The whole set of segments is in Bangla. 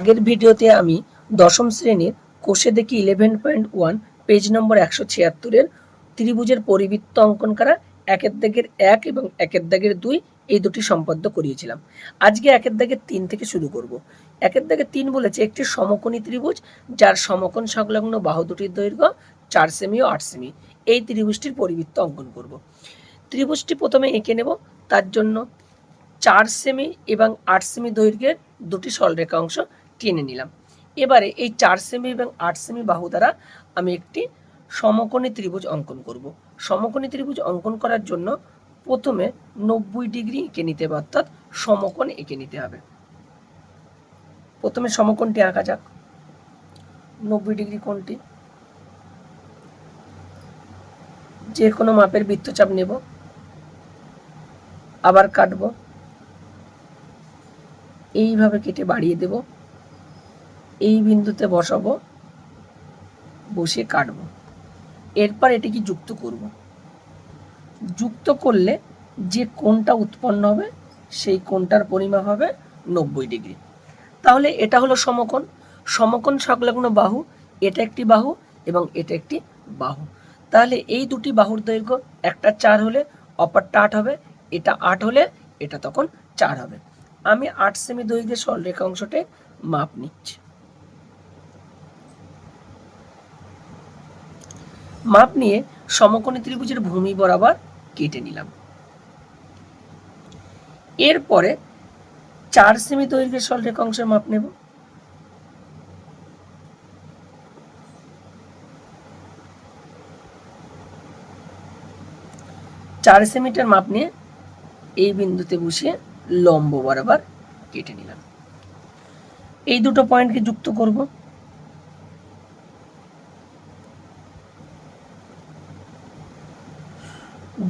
আগের ভিডিওতে আমি দশম শ্রেণির কোষে দেখি eleven point one page number একশো ছিয়াত্তরের ত্রিভুজের পরিবৃত্ত অঙ্কন করা একের দাগের এক এবং একের দাগের দুই এই দুটি সম্পাদ্য করিয়েছিলাম। আজকে একের দাগের তিন থেকে শুরু করব। একের দাগে তিন বলেছে একটি সমকোণী ত্রিভুজ যার সমকোণ সংলগ্ন বাহু দুটির দৈর্ঘ্য চার সেমি ও আট সেমি এই ত্রিভুজটির পরিবৃত্ত অঙ্কন করব। ত্রিভুজটি প্রথমে এঁকে নেব। তার জন্য চার সেমি এবং আট সেমি দৈর্ঘ্যের দুটি সরলরেখা অংশ টেনে নিলাম। এবারে এই চার সেমি এবং আট সেমি বাহু দ্বারা আমি একটি সমকোণী ত্রিভুজ অঙ্কন করব। সমকোণী ত্রিভুজ অঙ্কন করার জন্য প্রথমে নব্বই ডিগ্রি এঁকে নিতে হবে, অর্থাৎ সমকোণ এঁকে নিতে হবে। প্রথমে সমকোণটি আঁকা যাক। নব্বই ডিগ্রি কোণটি। যে কোনো মাপের বৃত্তচাপ নেব। আবার কাটবো। এইভাবে কেটে বাড়িয়ে দেব। এই বিন্দুতে বসাবো বসে কাটবো। এরপর এটিকে যুক্ত করব। যুক্ত করলে যে কোণটা উৎপন্ন হবে, সেই কোণটার পরিমাপ হবে নব্বই ডিগ্রি। তাহলে এটা হলো সমকোণ। সমকোণ সংলগ্ন বাহু, এটা একটি বাহু এবং এটা একটি বাহু। তাহলে এই দুটি বাহুর দৈর্ঘ্য, একটা চার হলে অপরটা আট হবে, এটা আট হলে এটা তখন চার হবে। আমি আট সেমি দৈর্ঘ্যের সরলরেখা অংশটি মাপ নিচ্ছি। মাপ নিয়ে সমকোণী ত্রিভুজের ভূমি বরাবর কেটে নিলাম। এরপরে চার সেমি দৈর্ঘ্যের অংশের মাপ নেব। চার সেমিটার মাপ নিয়ে এই বিন্দুতে বসিয়ে লম্ব বরাবর কেটে নিলাম। এই দুটো পয়েন্টকে যুক্ত করব।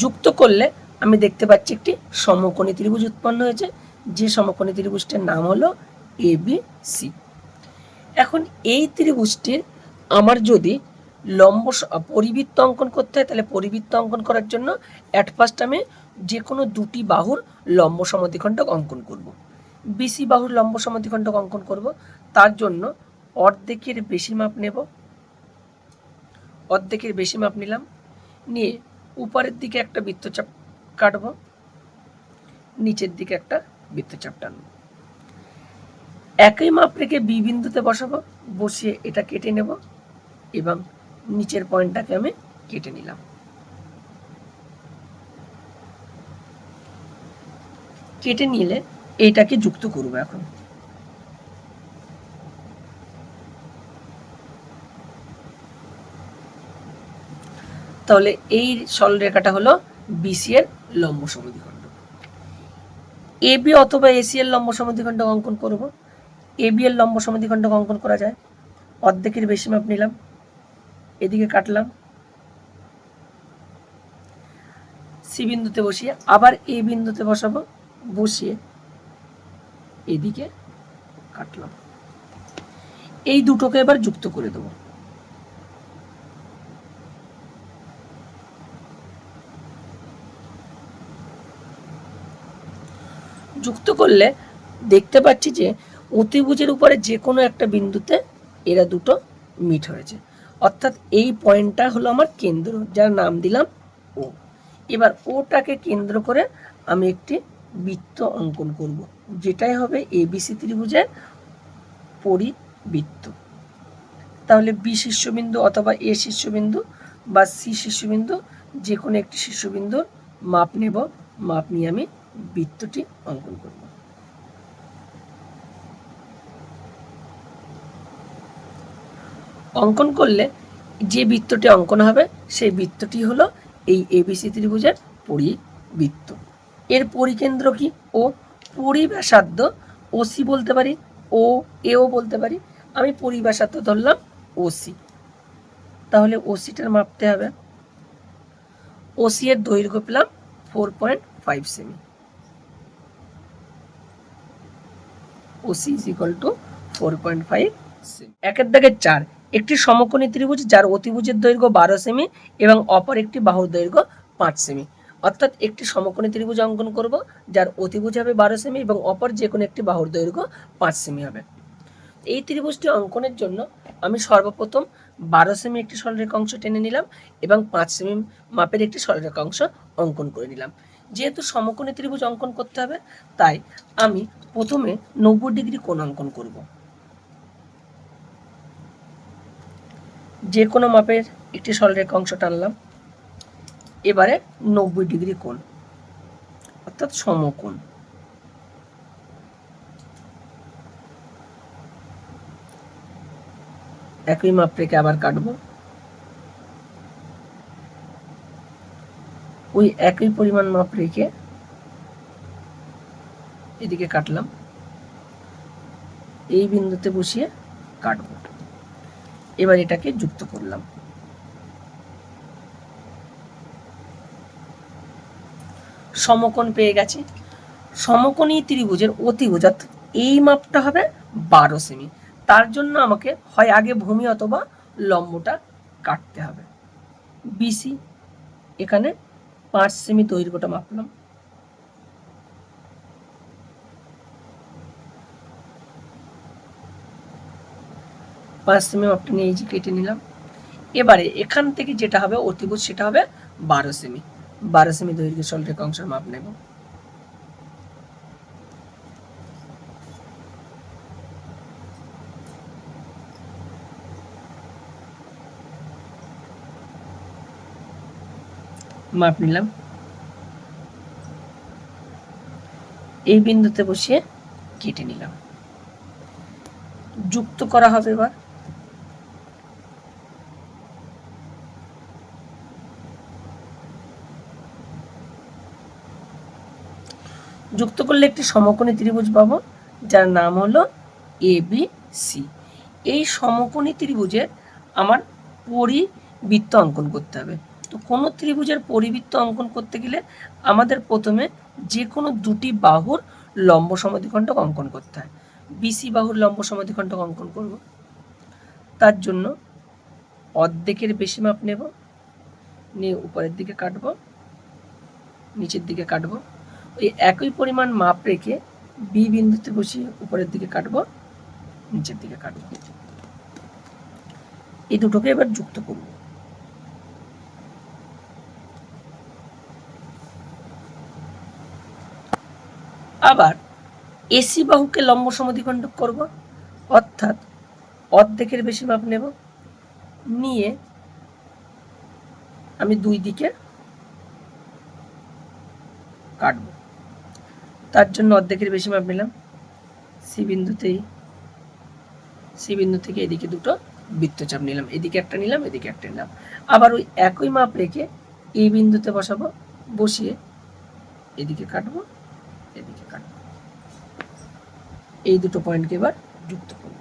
যুক্ত করলে আমি দেখতে পাচ্ছি একটি সমকোণী ত্রিভুজ উৎপন্ন হয়েছে। যে সমকোণী ত্রিভুজটির নাম হলো এ বি সি এখন এই ত্রিভুজটির আমার যদি লম্ব পরিবৃত্ত অঙ্কন করতে হয়, তাহলে পরিবৃত্ত অঙ্কন করার জন্য অ্যাট ফার্স্ট আমি যে কোনো দুটি বাহুর লম্ব সমদ্বিখণ্ডক অঙ্কন করব। বিসি বাহুর লম্ব সমদ্বিখণ্ডক অঙ্কন করব। তার জন্য অর্ধেকের বেশি মাপ নেব। অর্ধেকের বেশি মাপ নিলাম। নিয়ে উপরের দিকে একটা বৃত্তচাপ কাটব, নিচের দিকে একটা বৃত্তচাপ টানব। একই মাপ রেখে বি বিন্দুতে বসাবো, বসিয়ে এটা কেটে নেব এবং নিচের পয়েন্টটাকে আমি কেটে নিলাম। কেটে নিলে এইটাকে যুক্ত করব এখন। তাহলে এই সরলরেখাটা হলো বিসি এর লম্ব সমদ্বিখণ্ড এবি অথবা এসি এর লম্ব সমদ্বিখণ্ড অঙ্কন করব। এবি এর লম্ব সমদ্বিখণ্ড অঙ্কন করা যায়। অর্ধেকের বেশি মাপ নিলাম। এদিকে কাটলাম। সি বিন্দুতে বসিয়ে আবার এ বিন্দুতে বসাবো, বসিয়ে এদিকে কাটলাম। এই দুটোকে এবার যুক্ত করে দেবো। যুক্ত করলে দেখতে পাচ্ছি যে অতিভুজের উপরে যে কোনো একটা বিন্দুতে এরা দুটো মিট হয়েছে। অর্থাৎ এই পয়েন্টটা হলো আমার কেন্দ্র, যার নাম দিলাম ও এবার ওটাকে কেন্দ্র করে আমি একটি বৃত্ত অঙ্কন করব, যেটাই হবে এবিসি ত্রিভুজের পরিবৃত্ত। তাহলে বি শীর্ষবিন্দু অথবা এ শীর্ষবিন্দু বা সি শীর্ষবিন্দু যে কোনো একটি শীর্ষবিন্দুর মাপ নেব, মাপ নিয়ে আমি বৃত্তটি অঙ্কন করব। অঙ্কন করলে যে বৃত্তটি অঙ্কন হবে, সেই বৃত্তটি হলো এই এবিসি ত্রিভুজের পরিবৃত্ত। এর পরিকেন্দ্র কি? ও পরিব্যাসার্ধ ওসি বলতে পারি, ও এও বলতে পারি। আমি পরিব্যাসার্ধ ধরলাম ওসি তাহলে ওসিটার মাপতে হবে। ওসি এর দৈর্ঘ্য পেলাম four point five semi OC is equal to four point five একের দাগের চার, একটি সমকোণী ত্রিভুজ যার অতিভুজের দৈর্ঘ্য বারো সেমি এবং অপর একটি বাহুর দৈর্ঘ্য পাঁচ সেমি অর্থাৎ একটি সমকোণী ত্রিভুজ অঙ্কন করব, যার অতিভুজ হবে বারো সেমি এবং অপর যে কোনো একটি বাহুর দৈর্ঘ্য পাঁচ সেমি হবে। এই ত্রিভুজটি অঙ্কনের জন্য আমি সর্বপ্রথম বারো সেমি একটি সরলরেখা অংশ টেনে নিলাম এবং পাঁচ সেমি মাপের একটি সরলরেখা অংশ অঙ্কন করে নিলাম। যেহেতু সমকোণী ত্রিভুজ অঙ্কন করতে হবে, তাই আমি প্রথমে নব্বই ডিগ্রি কোণ অঙ্কন করব। যে কোনো মাপের একটি সরলরেখা অংশ টানলাম। এবারে নব্বই ডিগ্রি কোণ, অর্থাৎ সমকোণ। একই মাপ রেখে আবার কাটবো। ওই একই পরিমাণ মাপ রেখে এদিকে কাটলাম। এই বিন্দুতে বসিয়ে কাটবো। এবার এটাকে যুক্ত করলাম। সমকোণ পেয়ে গেছি। সমকোণী ত্রিভুজের অতিভুজ, অর্থাৎ এই মাপটা হবে বারো সেমি। তার জন্য আমাকে হয় আগে ভূমি অথবা লম্বটা কাটতে হবে। বিসি এখানে পাঁচ সেমি দৈর্ঘ্যটা মাপলাম। পাঁচ সেমি মাপটা নিয়ে এই যে কেটে নিলাম। এবারে এখান থেকে যেটা হবে অতিভুজ সেটা হবে বারো সেমি বারো সেমি দৈর্ঘ্য সলরেখা অংশের মাপ নেব। মাপ নিলাম। এই বিন্দুতে বসিয়ে কেটে নিলাম। যুক্ত করা হবে এবার। যুক্ত করলে একটি সমকোণী ত্রিভুজ পাবো, যার নাম হলো এ বি সি এই সমকোণী ত্রিভুজের আমার পরিবৃত্ত অঙ্কন করতে হবে। তো কোনো ত্রিভুজের পরিবৃত্ত অঙ্কন করতে গেলে আমাদের প্রথমে যে কোনো দুটি বাহুর লম্ব সমাধিখণ্ডক অঙ্কন করতে হয়। বিসি বাহুর লম্ব সমাধিখণ্ডক অঙ্কন করব। তার জন্য অর্ধেকের বেশি মাপ নেব, নিয়ে উপরের দিকে কাটব, নিচের দিকে কাটব। ওই একই পরিমাণ মাপ রেখে বি বিন্দুতে বসিয়ে উপরের দিকে কাটব, নিচের দিকে কাটব। এই দুটোকে এবার যুক্ত করব। আবার এসি বাহুকে লম্ব সমাধিখণ্ডক করব, অর্থাৎ অর্ধেকের বেশি মাপ নেব। নিয়ে আমি দুই দিকে কাটব। তার জন্য অর্ধেকের বেশি মাপ নিলাম। সি বিন্দুতেই সি বিন্দু থেকে এদিকে দুটো বৃত্তচাপ নিলাম। এদিকে একটা নিলাম, এদিকে একটা নিলাম। আবার ওই একই মাপ রেখে এই বিন্দুতে বসাবো, বসিয়ে এদিকে কাটবো এদিকে কাটবো। এই দুটো পয়েন্টকে এবার যুক্ত করব।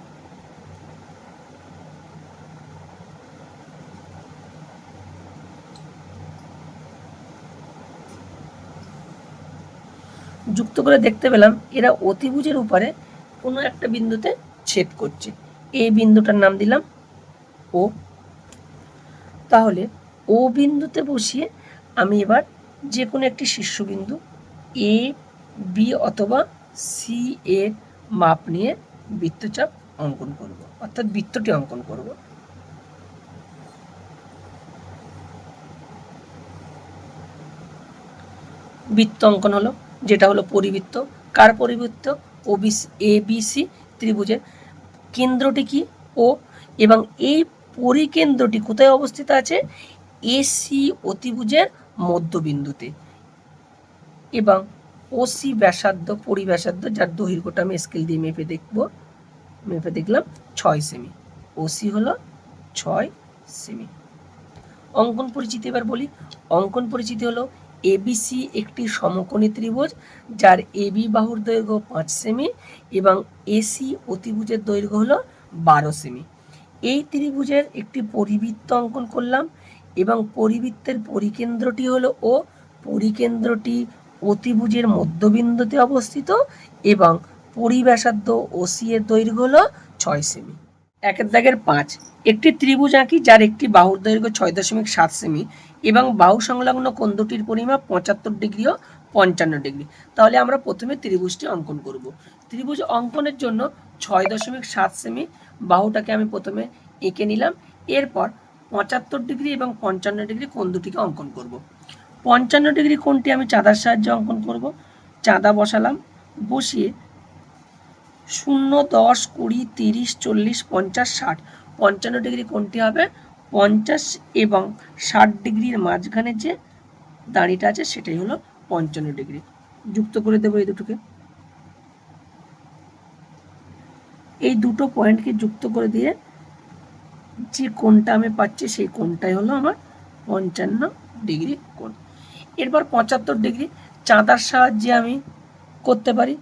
যুক্ত করে দেখতে পেলাম, এরা অতিভুজের উপরে কোনো একটা বিন্দুতে ছেদ করছে। এই বিন্দুটার নাম দিলাম ও তাহলে ও বিন্দুতে বসিয়ে আমি এবার যে কোনো একটি শীর্ষবিন্দু এ বি অথবা সি এর মাপ নিয়ে বৃত্তচাপ অঙ্কন করব, অর্থাৎ বৃত্তটি অঙ্কন করব। বৃত্ত অঙ্কন হলো যেটা হলো পরিবৃত্ত। কার পরিবৃত্ত? ও বি এ বি সি ত্রিভুজের। কেন্দ্রটি কি? ও এবং এই পরিকেন্দ্রটি কোথায় অবস্থিত আছে? এসি অতিভুজের মধ্যবিন্দুতে। এবং ওসি ব্যাসার্ধ, পরিব্যাসার্ধ, যার দৈর্ঘ্যটা আমি স্কেল দিয়ে মেপে দেখব। মেপে দেখলাম ছয় সেমি ওসি হলো ছয় সেমি অঙ্কন পরিচিতি এবার বলি। অঙ্কন পরিচিতি হলো এবিসি একটি সমকোণী ত্রিভুজ, যার এবি বাহুর দৈর্ঘ্য পাঁচ সেমি এবং এসি অতিভুজের দৈর্ঘ্য হলো বারো সেমি। এই ত্রিভুজের একটি পরিবৃত্ত অঙ্কন করলাম এবং পরিবৃত্তের পরিকেন্দ্রটি হলো ও পরিকেন্দ্রটি অতিভুজের মধ্যবিন্দুতে অবস্থিত এবং পরিব্যাসার্ধ ওসি এর দৈর্ঘ্য হলো ছয় সেমি। একের দাগের পাঁচ। একটি ত্রিভুজ আঁকি, যার একটি বাহুর দৈর্ঘ্য ছয় দশমিক সাত সেমি। এবং বাহু সংলগ্ন কোণ দুটির পরিমাপ পঁচাত্তর ডিগ্রি ও পঞ্চান্ন ডিগ্রি। তাহলে আমরা প্রথমে ত্রিভুজটি অঙ্কন করব। ত্রিভুজ অঙ্কনের জন্য ছয় দশমিক সাত সেমি বাহুটাকে আমি প্রথমে এঁকে নিলাম, এরপর পঁচাত্তর ডিগ্রি এবং পঞ্চান্ন ডিগ্রি কোণ দুটিকে অঙ্কন করব। পঞ্চান্ন ডিগ্রি কোনটি আমি চাঁদার সাহায্যে অঙ্কন করব। চাঁদা বসালাম, বসিয়ে শূন্য দশ কুড়ি তিরিশ চল্লিশ পঞ্চাশ ষাট। পঞ্চান্ন ডিগ্রি কোনটি হবে পঞ্চাশ এবং ষাট ডিগ্রির মাঝখানে যে দাঁড়িটা আছে, সেটাই হলো পঞ্চান্ন ডিগ্রি। যুক্ত করে দেবো এই দুটোকে। এই দুটো পয়েন্টকে যুক্ত করে দিয়ে যে কোণটা আমি পাচ্ছি, সেই কোণটাই হলো আমার পঞ্চান্ন ডিগ্রি কোণ। এরপর পঁচাত্তর ডিগ্রি চাঁদার সাহায্যে আমি করতে পারি।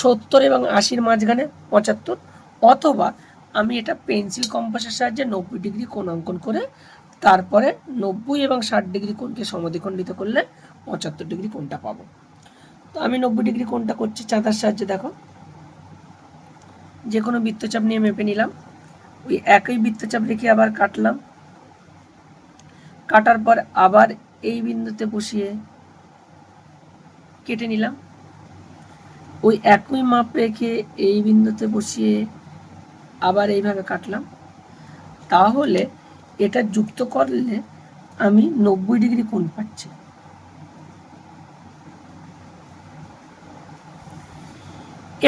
সত্তর এবং আশির মাঝখানে পঁচাত্তর অথবা আমি এটা পেন্সিল কম্পাসের সাহায্যে নব্বই ডিগ্রি কোণ অঙ্কন করে তারপরে নব্বই এবং ষাট ডিগ্রি কোণকে সমদ্বিখণ্ডিত করলে পঁচাত্তর ডিগ্রি কোণটা পাবো। তো আমি নব্বই ডিগ্রি কোণটা করছি চাঁদার সাহায্যে, দেখো। যে কোনো বৃত্তচাপ নিয়ে মেপে নিলাম। ওই একই বৃত্তচাপ রেখে আবার কাটলাম। কাটার পর আবার এই বিন্দুতে বসিয়ে কেটে নিলাম। ওই একই মাপ রেখে এই বিন্দুতে বসিয়ে আবার এইভাবে কাটলাম। তাহলে এটা যুক্ত করলে আমি নব্বই ডিগ্রি কোণ পাচ্ছি।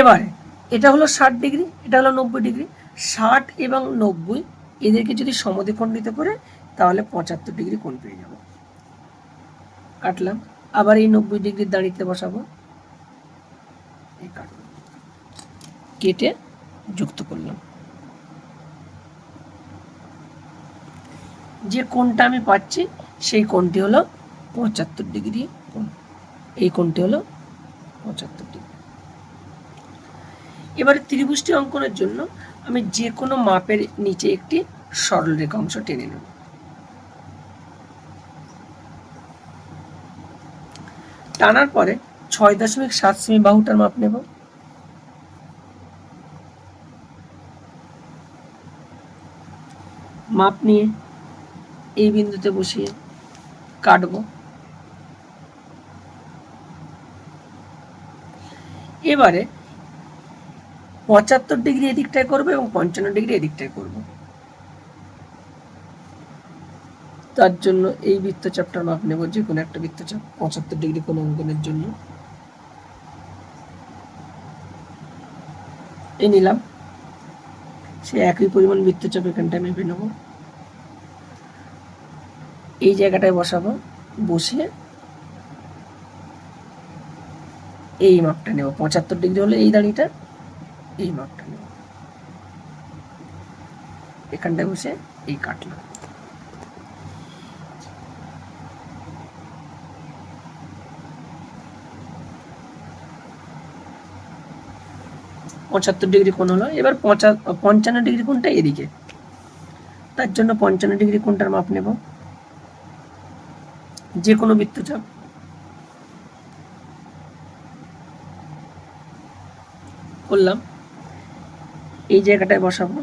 এবারে এটা হলো ষাট ডিগ্রি, এটা হলো নব্বই ডিগ্রি। ষাট এবং নব্বই এদেরকে যদি সমদ্বিখণ্ডিত করে, তাহলে পঁচাত্তর ডিগ্রি কোণ পেয়ে যাব। কাটলাম। আবার এই নব্বই ডিগ্রির দাঁড়িতে বসাবো। কেটে যুক্ত করলাম। যে কোণটা আমি পাচ্ছি, সেই কোণটি হলো পঁচাত্তর ডিগ্রি কোণ। এই কোণটি হলো পঁচাত্তর ডিগ্রি। এবারে ত্রিভুজটি অঙ্কনের জন্য আমি যে কোনো মাপের নিচে একটি সরলরেখা অংশ টেনে নেব। টানার পরে ছয় দশমিক সাত সেমি বাহুটার মাপ নেব। মাপ নিয়ে এই বিন্দুতে বসিয়ে কাটব। এবারে পঁচাত্তর ডিগ্রি এদিকটায় করব এবং পঞ্চান্ন ডিগ্রি এদিকটায় করব। তার জন্য এই বৃত্তচাপটার মাপ নেব, যে কোনো একটা বৃত্তচাপ পঁচাত্তর ডিগ্রি কোনো অঙ্কনের জন্য। এই নিলাম। সে একই পরিমাণ বৃত্তচাপ এখানটায় মেপে নেব। এই জায়গাটায় বসাবো। বসিয়ে এই মাপটা নেব। পঁচাত্তর ডিগ্রি হলে এই দাঁড়িটা, এই মাপটা নেব। এখানটায় বসে এই কাটলাম। পঁচাত্তর ডিগ্রি কোণ হলো। এবার পঞ্চান্ন ডিগ্রি কোণটা এদিকে। তার জন্য পঞ্চান্ন ডিগ্রি কোণটার মাপ নেব। যে কোনো বৃত্তচাপ করলাম এই জায়গাটায় বসাবো।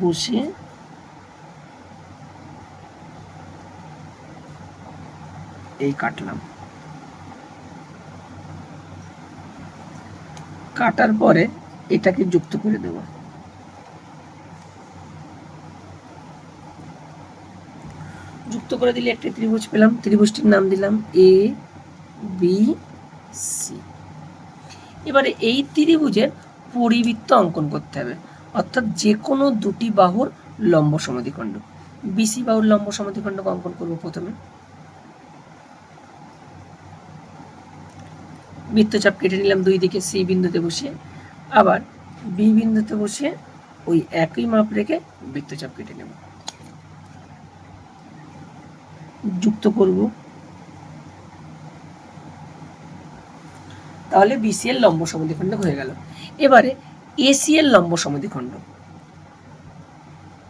বসিয়ে এই কাটলাম। কাটার পরে এটাকে যুক্ত করে দেব। যুক্ত করে দিলে একটা ত্রিভুজ পেলাম। ত্রিভুজটির নাম দিলাম এ বি সি এবারে এই ত্রিভুজের পরিবৃত্ত অঙ্কন করতে হবে। অর্থাৎ যে কোনো দুটি বাহুর লম্ব সমদ্বিখণ্ড বিসি বাহুর লম্ব সমদ্বিখণ্ড অঙ্কন করব প্রথমে। বৃত্তচাপ কেটে নিলাম দুই দিকে সি বিন্দুতে বসিয়ে। আবার বি বিন্দুতে বসিয়ে ওই একই মাপ রেখে বৃত্তচাপ কেটে নেব। যুক্ত করব। তাহলে বিসি এর লম্ব সমদ্বিখণ্ড হয়ে গেল। এবারে এসি এর লম্ব সমদ্বিখণ্ড।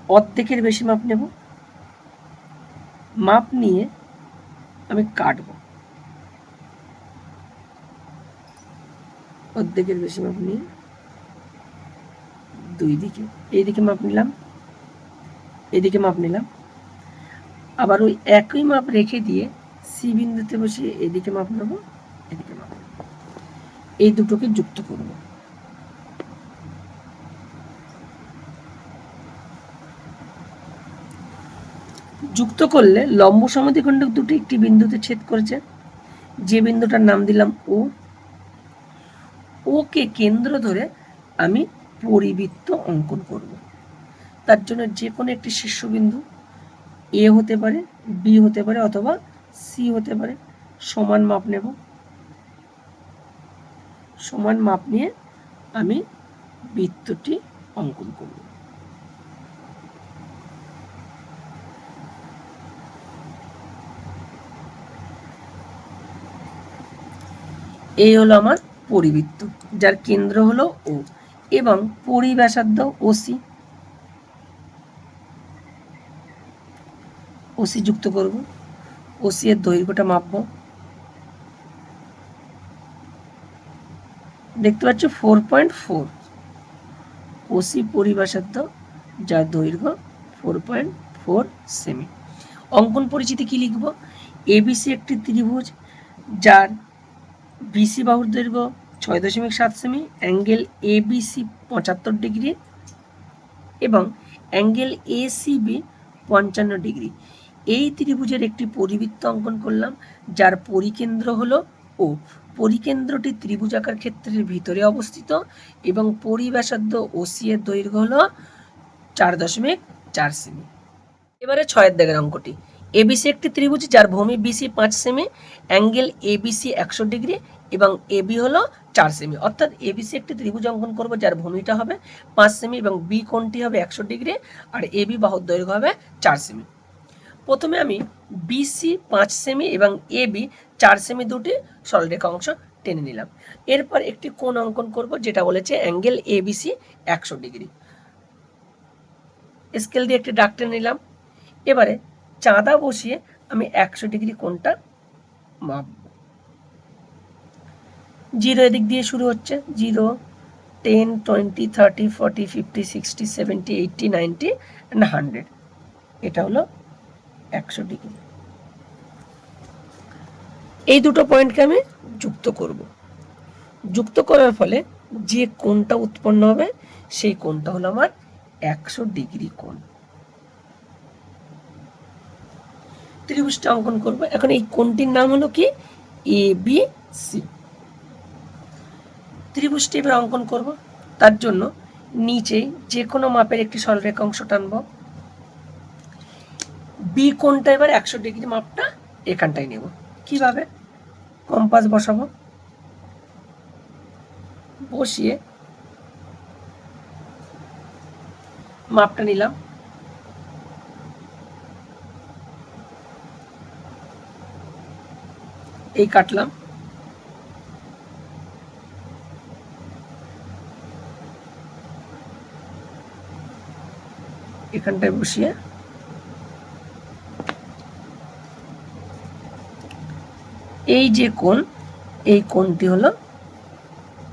অর্ধেকের বেশি মাপ নেব। মাপ নিয়ে আমি কাটবো। অর্ধেকের বেশি মাপ নিয়ে দুই দিকে। এইদিকে মাপ নিলাম। এদিকে মাপ নিলাম। আবার ওই একই মাপ রেখে দিয়ে সি বিন্দুতে বসে এদিকে মাপ নেব, এদিকে মাপ এই দুটোকে যুক্ত করব। যুক্ত করলে লম্ব সমদ্বিখণ্ডক দুটি একটি বিন্দুতে ছেদ করেছে। যে বিন্দুটার নাম দিলাম ও ওকে কেন্দ্র ধরে আমি পরিবৃত্ত অঙ্কন করব। তার জন্য যে কোনো একটি শীর্ষবিন্দু এ হতে পারে বি হতে পারে অথবা সি হতে পারে। সমান মাপ নেব। সমান মাপ নিয়ে আমি বৃত্তটি অঙ্কন করব। এই হলো আমার পরিবৃত্ত, যার কেন্দ্র হলো ও এবং পরিব্যাসার্ধ ওসি ওসি যুক্ত করব, ওসি এর দৈর্ঘ্যটা মাপবো। দেখতে পাচ্ছ ফোর পয়েন্ট ফোর ওসি পরিব্যাসার্ধ যার দৈর্ঘ্য ফোর পয়েন্ট ফোর সেমি অঙ্কন পরিচিতি কি লিখব? এবিসি একটি ত্রিভুজ যার বিসি বাহুর দৈর্ঘ্য ছয় দশমিক সাত সেমি অ্যাঙ্গেল এ বিসি পঁচাত্তর ডিগ্রি এবং অ্যাঙ্গেল এসিবি পঞ্চান্ন ডিগ্রি এই ত্রিভুজের একটি পরিবৃত্ত অঙ্কন করলাম, যার পরিকেন্দ্র হলো ও পরিকেন্দ্রটি ত্রিভুজাকার ক্ষেত্রের ভিতরে অবস্থিত এবং পরিব্যাসার্ধ ওসি এর দৈর্ঘ্য হলো চার দশমিক চার সেমি এবারে ছয়ের দাগের অঙ্কটি। এবিসি একটি ত্রিভুজ যার ভূমি বিসি পাঁচ সেমি অ্যাঙ্গেল এবিসি একশো ডিগ্রি এবং এবি হলো চার সেমি অর্থাৎ এবিসি একটি ত্রিভুজ অঙ্কন করব যার ভূমিটা হবে পাঁচ সেমি এবং বি কোণটি হবে একশো ডিগ্রি আর এবি বাহুর দৈর্ঘ্য হবে চার সেমি প্রথমে আমি বিসি পাঁচ সেমি এবং এবি চার সেমি দুটি সরলরেখা অংশ টেনে নিলাম। এরপর একটি কোণ অঙ্কন করব যেটা বলেছে অ্যাঙ্গেল এবিসি একশো ডিগ্রি। স্কেল দিয়ে একটি ডাক টেনে নিলাম। এবারে চাঁদা বসিয়ে আমি একশো ডিগ্রি কোণটা মাপব। জিরো এদিক দিয়ে শুরু হচ্ছে। Zero, ten, twenty, thirty, forty, fifty, sixty, seventy, eighty, ninety and hundred. এটা হলো একশো ডিগ্রি। এই দুটো পয়েন্টকে আমি যুক্ত করব। যুক্ত করার ফলে যে কোণটা উৎপন্ন হবে, সেই কোণটা হলো আমার একশো ডিগ্রি কোণ। ত্রিভুজটা অঙ্কন করব। এখন এই কোণটির নাম হলো কি? এ বি সি ত্রিভুজটি এবার অঙ্কন করব। তার জন্য নিচে যে কোনো মাপের একটি সরলরেখা অংশ টানবো। বি কোনটা এবার? একশো ডিগ্রি মাপটা এখানটায় নেব। কীভাবে? কম্পাস বসাবো। বসিয়ে মাপটা নিলাম। এই কাটলাম। এখানটায় বসিয়ে এই যে কোণ, এই কোণটি হলো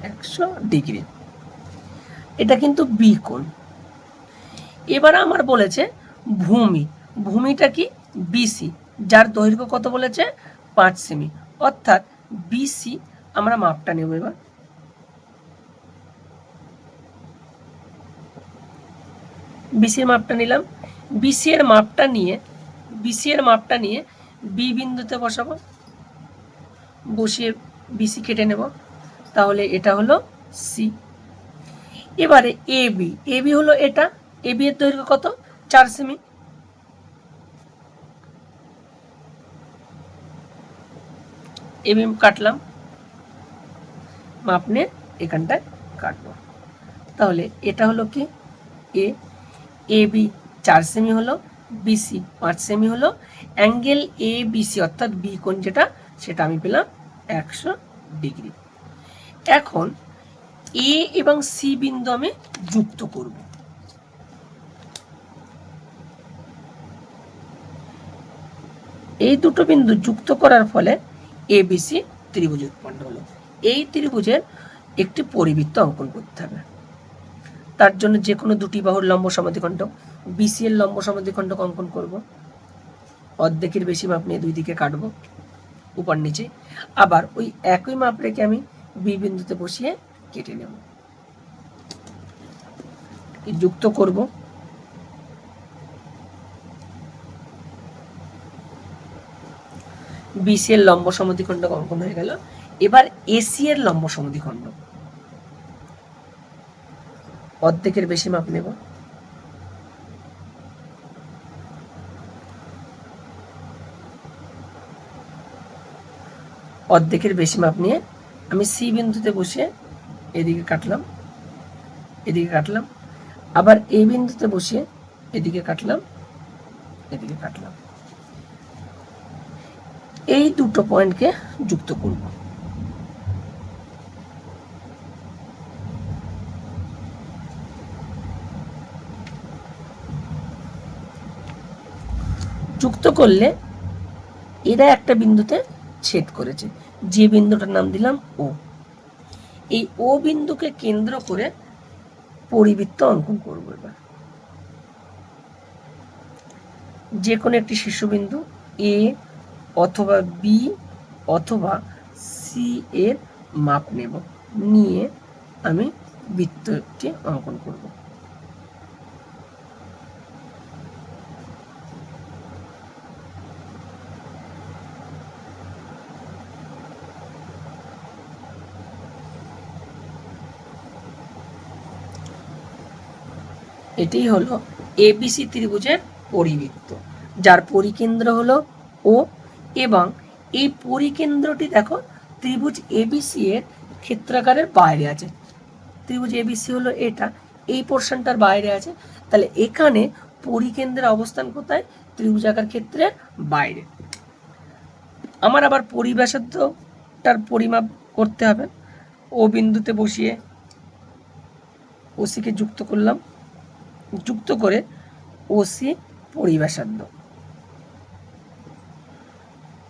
একশো ডিগ্রি। এটা কিন্তু বি কোণ এবার আমার বলেছে ভূমি। ভূমিটা কি? বিসি যার দৈর্ঘ্য কত বলেছে? পাঁচ সেমি। অর্থাৎ বিসি আমরা মাপটা নেব এবার। বিসির মাপটা নিলাম। বিসি এর মাপটা নিয়ে বিসি এর মাপটা নিয়ে বি বিন্দুতে বসাবো। বসিয়ে বিসি কেটে নেব। তাহলে এটা হলো সি এবারে এ বি এ বি হলো এটা। এ বি এর দৈর্ঘ্য কত? চার সেমি। এ বি কাটলাম। মাপ নিয়ে এখানটায় কাটবো। তাহলে এটা হলো কি? এ এ বি চার সেমি হলো বিসি পাঁচ সেমি হলো অ্যাঙ্গেল এ বিসি অর্থাৎ বি কোণ যেটা সেটা আমি পেলাম একশো ডিগ্রি। এখন এ এবং সি বিন্দু আমি যুক্ত করব। এই দুটো বিন্দু যুক্ত করার ফলে এ বিসি ত্রিভুজ উৎপন্ন হলো। এই ত্রিভুজের একটি পরিবৃত্ত অঙ্কন করতে হবে। তার জন্য যে কোনো দুটি বাহুর লম্ব সমাধিখণ্ডক বিসি এর লম্ব সমাধিখণ্ডক অঙ্কন করব। অর্ধেকের বেশি মাপ নিয়ে দুই দিকে কাটবো। উপর নিচে। আবার ওই একই মাপ রেখে আমি বি বিন্দুতে বসিয়ে কেটে নেব। যুক্ত করব। বিসি এর লম্ব সমদ্বিখণ্ড অঙ্কন হয়ে গেল? এবার এসি এর লম্ব সমদ্বিখণ্ড। অর্ধেকের বেশি মাপ নেব। অর্ধেকের বেশি মাপ নিয়ে আমি সি বিন্দুতে বসে এদিকে কাটলাম এদিকে কাটলাম, আবার এ বিন্দুতে বসিয়ে এদিকে কাটলাম এদিকে কাটলাম। এই দুটো পয়েন্টকে যুক্ত করব। যুক্ত করলে এরা একটা বিন্দুতে ছেদ করেছে। যে বিন্দুটার নাম দিলাম ও। এই ও বিন্দুকে কেন্দ্র করে পরিবৃত্ত অঙ্কন করব এবার। যে কোনো একটি শীর্ষবিন্দু এ অথবা বি অথবা সি এর মাপ নেব। নিয়ে আমি বৃত্তটি অঙ্কন করব। এটি হলো এবিসি ত্রিভুজের পরিবৃত্ত, যার পরিকেন্দ্র হলো ও এবং এই পরিকেন্দ্রটি দেখো ত্রিভুজ এবিসি এর ক্ষেত্রাকারের বাইরে আছে। ত্রিভুজ এবিসি হলো এটা, এই পোর্শনটার বাইরে আছে। তাহলে এখানে পরিকেন্দ্রের অবস্থান কোথায়? ত্রিভুজাকার ক্ষেত্রের বাইরে। আমার আবার পরিব্যাসার্ধটার পরিমাপ করতে হবে। ও বিন্দুতে বসিয়ে ওসিকে যুক্ত করলাম। যুক্ত করে ওসি পরিব্যাসার্ধ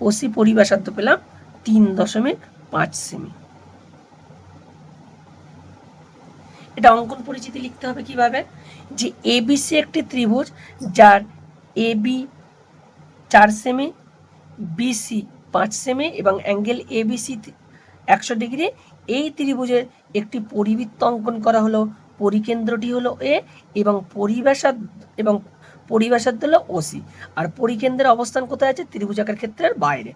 ওসি পরিব্যাসার্ধ পেলাম তিন দশমিক পাঁচ সেমি। এটা অঙ্কন পরিচিতি লিখতে হবে কীভাবে? যে এবিসি একটি ত্রিভুজ যার এবি চার সেমি বিসি পাঁচ সেমি এবং অ্যাঙ্গেল এবিসি একশো ডিগ্রি। এই ত্রিভুজের একটি পরিবৃত্ত অঙ্কন করা হলো পরিকেন্দ্রটি হলো এ এবং পরিবেশাদ এবং পরিবেশাদ হলো ওসি আর পরিকেন্দ্রের অবস্থান কোথায় আছে? ত্রিভুজাকার ক্ষেত্রের বাইরে।